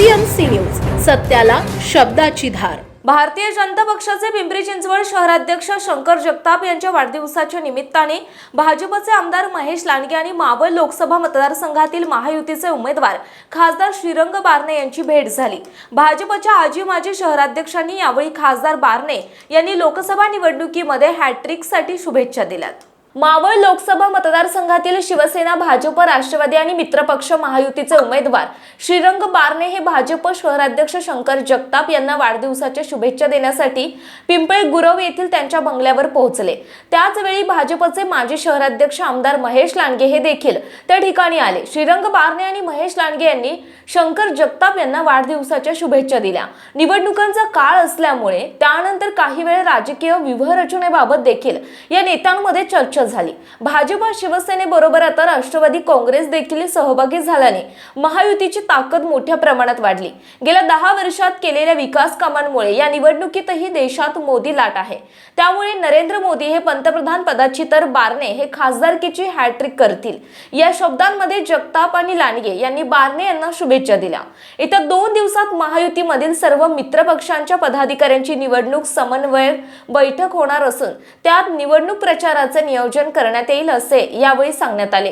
Digital news सत्याला शब्दाची धार. भारतीय जनता पक्षाचे पिंपरी चिंचवड शहराध्यक्ष शंकर जगताप यांच्या वाढदिवसाच्या निमित्ताने भाजपचे आमदार महेश लांडगे आणि मावळ लोकसभा मतदारसंघातील महायुतीचे उमेदवार खासदार श्रीरंग बारणे यांची भेट झाली. भाजपच्या आजी माजी शहराध्यक्षांनी यावेळी खासदार बारणे यांनी लोकसभा निवडणुकीमध्ये हॅट्रिकसाठी शुभेच्छा दिल्यात. मावळ लोकसभा मतदारसंघातील शिवसेना भाजप राष्ट्रवादी आणि मित्रपक्ष महायुतीचे उमेदवार श्रीरंग बारणे हे भाजप शहराध्यक्ष शंकर जगताप यांना वाढदिवसाच्या शुभेच्छा देण्यासाठी पिंपळे गुरव येथील त्यांच्या बंगल्यावर पोहोचले. त्याचवेळी भाजपचे माजी शहराध्यक्ष आमदार महेश लांडगे हे देखील त्या ठिकाणी आले. श्रीरंग बारणे आणि महेश लांडगे यांनी शंकर जगताप यांना वाढदिवसाच्या शुभेच्छा दिल्या. निवडणुकांचा काळ असल्यामुळे त्यानंतर काही वेळ राजकीय व्यूहरचनेबाबत देखील या नेत्यांमध्ये चर्चा झाली. भाजप शिवसेनेबरोबर आता राष्ट्रवादी काँग्रेस देखील सहभागी झाल्याने महायुतीची ताकद मोठ्या प्रमाणात वाढली. गेल्या दहा वर्षात केलेल्या विकास कामांमुळे या निवडणुकीतही देशात मोदी लाट आहे. त्यामुळे नरेंद्र मोदी हे पंतप्रधान पदाची तर बारणे हे खासदारकीची हॅट्रिक करतील. या शब्दांमध्ये जगताप आणि लांडगे यांनी बारणे यांना शुभेच्छा दिल्या. येत्या दोन दिवसात महायुतीमधील सर्व मित्रपक्षांच्या पदाधिकाऱ्यांची निवडणूक समन्वय बैठक होणार असून त्यात निवडणूक प्रचाराचे नियोजन करण्यात येईल असे यावेळी सांगण्यात आले.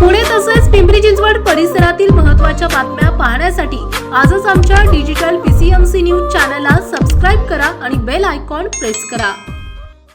पुणे तसेच पिंपरी चिंचवड परिसरातील महत्त्वाच्या बातम्या पाहण्यासाठी आजच आमच्या डिजिटल पीसीएमसी न्यूज चॅनलला सबस्क्राईब करा आणि बेल आयकॉन प्रेस करा.